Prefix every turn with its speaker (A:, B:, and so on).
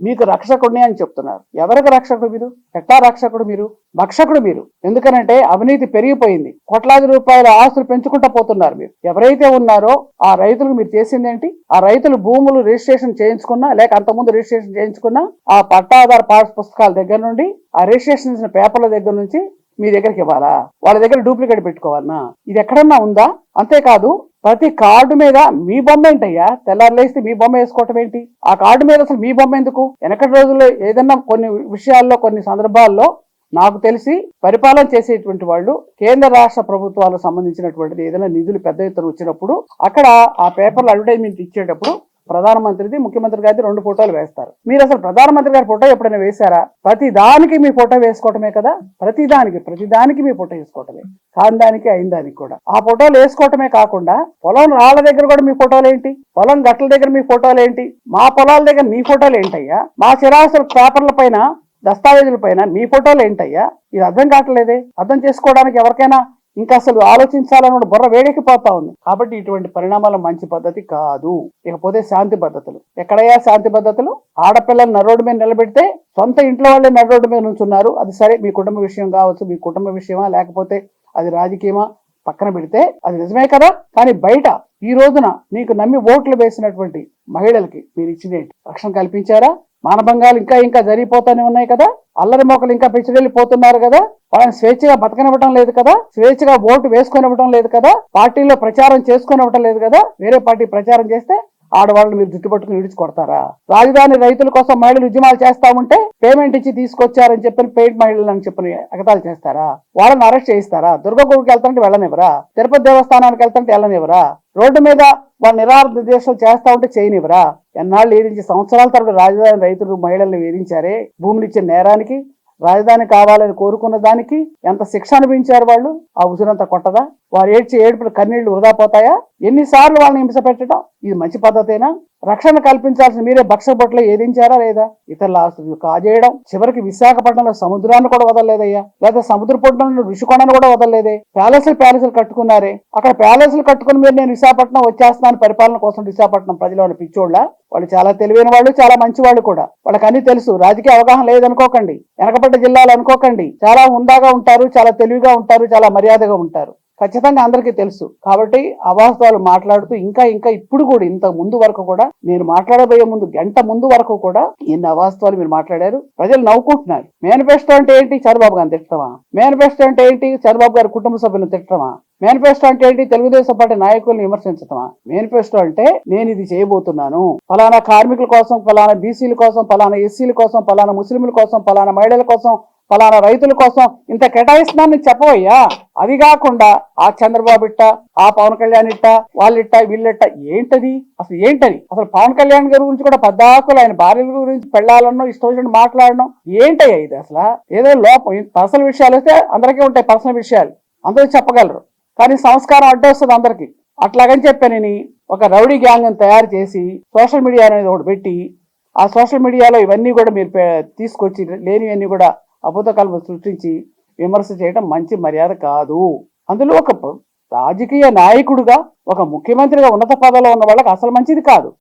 A: మీకు రక్షకుడిని అని చెప్తున్నారు. ఎవరికి రక్షకుడు మీరు? ఎట్లా రక్షకుడు మీరు? భక్షకుడు మీరు. ఎందుకనంటే అవినీతి పెరిగిపోయింది. కోట్లాది రూపాయల ఆస్తులు పెంచుకుంటూ పోతున్నారు మీరు. ఎవరైతే ఉన్నారో ఆ రైతులకు మీరు చేసింది ఏంటి? ఆ రైతులు భూములు రిజిస్ట్రేషన్ చేయించుకున్నా లేక అంతకుముందు రిజిస్ట్రేషన్ చేయించుకున్నా ఆ పట్టాధార పాస్ పుస్తకాల దగ్గర నుండి ఆ రిజిస్ట్రేషన్ చేసిన పేపర్ల దగ్గర నుంచి మీ దగ్గరికి ఇవ్వాలా? వాళ్ళ దగ్గర డూప్లికేట్ పెట్టుకోవాలనా? ఇది ఎక్కడన్నా ఉందా? అంతేకాదు ప్రతి కార్డు మీద మీ బొమ్మ ఏంటయ్యా? తెల్లారు లేస్తే మీ బొమ్మ వేసుకోవటం ఏంటి? ఆ కార్డు మీద అసలు మీ బొమ్మ ఎందుకు? వెనకటి రోజుల్లో ఏదన్నా కొన్ని విషయాల్లో కొన్ని సందర్భాల్లో నాకు తెలిసి పరిపాలన చేసేటువంటి వాళ్ళు కేంద్ర రాష్ట్ర ప్రభుత్వాలకు సంబంధించినటువంటిది ఏదైనా నిధులు పెద్ద ఎత్తున వచ్చినప్పుడు అక్కడ ఆ పేపర్లు అడ్వర్టైజ్మెంట్ ఇచ్చేటప్పుడు ప్రధానమంత్రిది ముఖ్యమంత్రి గారిది రెండు ఫోటోలు వేస్తారు. మీరు అసలు ప్రధానమంత్రి గారి ఫోటో ఎప్పుడైనా వేశారా? ప్రతి దానికి మీ ఫోటో వేసుకోవటమే కదా? ప్రతి దానికి ప్రతి దానికి మీ ఫోటో వేసుకోవటమే. కాని దానికి అయిన దానికి కూడా. ఆ ఫోటోలు వేసుకోవటమే కాకుండా పొలం రాళ్ళ దగ్గర కూడా మీ ఫోటోలు ఏంటి? పొలం గట్ల దగ్గర మీ ఫోటోలు ఏంటి? మా పొలాల దగ్గర మీ ఫోటోలు ఏంటయ్యా? మా చిరాసుల పేపర్ల పైన దస్తావేజుల పైన మీ ఫోటోలు ఏంటయ్యా? ఇది అర్థం కావట్లేదే? అర్థం చేసుకోవడానికి ఎవరికైనా ఇంకా అసలు ఆలోచించాలని బుర్ర వేడెక్కిపోతా ఉంది. కాబట్టి ఇటువంటి పరిణామాలు మంచి పద్ధతి కాదు. ఇకపోతే శాంతి పద్ధతులు. ఎక్కడయ్యా శాంతి పద్ధతులు? ఆడపిల్లలు నర్రోడ్డు మీద నిలబెడితే సొంత ఇంట్లో వాళ్ళే నర్రోడ్డు మీద నుంచున్నారు. అది సరే మీ కుటుంబ విషయం కావచ్చు మీ కుటుంబ విషయమా లేకపోతే అది రాజకీయమా? పక్కన పెడితే అది నిజమే కదా? కానీ బయట ఈ రోజున నీకు నమ్మి ఓట్లు వేసినటువంటి మహిళలకి మీరు ఇచ్చిన రక్షణ కల్పించారా? మానభంగాలు ఇంకా ఇంకా జరిగిపోతూనే ఉన్నాయి కదా. అల్లరి మొక్కలు ఇంకా పెంచుకెళ్ళిపోతున్నారు కదా. వాళ్ళని స్వేచ్ఛగా బతకనివ్వడం లేదు కదా. స్వేచ్ఛగా ఓటు వేసుకొనివ్వడం లేదు కదా. పార్టీలో ప్రచారం చేసుకొనివ్వటం లేదు కదా. వేరే పార్టీ ప్రచారం చేస్తే ఆడవాళ్ళని మీరు జుట్టు పట్టుకుని విడిచి కొడతారా? రాజధాని రైతుల కోసం మహిళలు ఉద్యమాలు చేస్తా ఉంటే పేమెంట్ ఇచ్చి తీసుకొచ్చారని చెప్పిన పెయిడ్ మహిళలు అని చెప్పిన ఎగతాలు చేస్తారా? వాళ్ళని అరెస్ట్ చేయిస్తారా? దుర్గగుడికి వెళ్తాంటే వెళ్ళనివ్వరా? తిరుపతి దేవస్థానానికి వెళ్తాంటే వెళ్ళనివ్వరా? రోడ్డు మీద వాళ్ళు నిరాహార నిర్దేశాలు చేస్తా ఉంటే చేయనివరా ఎన్నాళ్ళు వేధించి సంవత్సరాల తరపు రాజధాని రైతులు మహిళల్ని వేధించారే? భూములు ఇచ్చే నేరానికి రాజధాని కావాలని కోరుకున్న దానికి ఎంత శిక్ష అనిపించారు వాళ్ళు? ఆ ఉసిరంత కొట్టదా? వారు ఏడ్చి ఏడుపులు కన్నీళ్ళు వృధా పోతాయా? ఎన్నిసార్లు వాళ్ళని హింస పెట్టడం? ఇది మంచి పద్ధతేనా? రక్షణ కల్పించాల్సిన మీరే భక్ష బొట్లు ఏదించారా లేదా? ఇతరుల ఆస్తులు కాజేయడం చివరికి విశాఖపట్నంలో సముద్రాన్ని కూడా వదలలేదయ్యా. లేదా సముద్ర పట్టణంలో ఋషికొండను కూడా వదలలేదే. ప్యాలెస్లు ప్యాలెస్లు కట్టుకున్నారే. అక్కడ ప్యాలెస్లు కట్టుకుని మీరు నేను విశాఖపట్నం వచ్చేస్తున్నాను పరిపాలన కోసం విశాఖపట్నం ప్రజలు పిచ్చోళ్ళ? వాళ్ళు చాలా తెలివైన వాళ్ళు చాలా మంచి వాళ్ళు కూడా. వాళ్ళకి అన్ని తెలుసు. రాజకీయ అవగాహన లేదనుకోకండి. వెనకబడ్డ జిల్లాలు అనుకోకండి. చాలా హుందాగా ఉంటారు చాలా తెలివిగా ఉంటారు చాలా మర్యాదగా ఉంటారు. ఖచ్చితంగా అందరికీ తెలుసు. కాబట్టి అవాస్తవాలు మాట్లాడుతూ ఇంకా ఇంకా ఇప్పుడు కూడా ఇంత ముందు వరకు కూడా నేను మాట్లాడబోయే ముందు గంట ముందు వరకు కూడా ఎన్ని అవాస్తవాలు మీరు మాట్లాడారు. ప్రజలు నవ్వుకుంటున్నారు. మేనిఫెస్టో అంటే ఏంటి? చంద్రబాబు గారిని తిట్టమా మేనిఫెస్టో అంటే ఏంటి? చంద్రబాబు గారి కుటుంబ సభ్యులను తిట్టమా మేనిఫెస్టో అంటే ఏంటి? తెలుగుదేశం పార్టీ నాయకుల్ని విమర్శించటమా? మేనిఫెస్టో అంటే నేను ఇది చేయబోతున్నాను. ఫలానా కార్మికుల కోసం ఫలానా బీసీల కోసం ఫలానా ఎస్సీల కోసం ఫలానా ముస్లింల కోసం ఫలానా మహిళల కోసం ఫలానా రైతుల కోసం ఇంత కేటాయిస్తున్నాను చెప్పవయ్యా? అది కాకుండా ఆ చంద్రబాబు ఇట్ట ఆ పవన్ కళ్యాణ్ ఇట్ట వాళ్ళిట్ట వీళ్ళిట్ట ఏంటది? అసలు ఏంటది? అసలు పవన్ కళ్యాణ్ గారి గురించి కూడా పద్దాకులు ఆయన భార్యల గురించి పెళ్ళాలన్నో ఇష్టం వచ్చినట్టు మాట్లాడడం ఏంటయ్యా ఇది అసలు? ఏదో లోపం. పర్సనల్ విషయాలు వస్తే అందరికీ ఉంటాయి పర్సనల్ విషయాలు. అందరూ చెప్పగలరు. కానీ సంస్కారం అడ్డొస్తుంది అందరికీ. అట్లాగని చెప్పానని ఒక రౌడీ గ్యాంగ్ని తయారు చేసి సోషల్ మీడియా అనేది ఒకటి పెట్టి ఆ సోషల్ మీడియాలో ఇవన్నీ కూడా మీరు తీసుకొచ్చి లేనివన్నీ కూడా అబద్ధ సృష్టించి విమర్శ చేయడం మంచి మర్యాద కాదు. అందులో ఒక రాజకీయ నాయకుడుగా ఒక ముఖ్యమంత్రిగా ఉన్నత పదవిలో ఉన్న వాళ్ళకి అసలు మంచిది కాదు.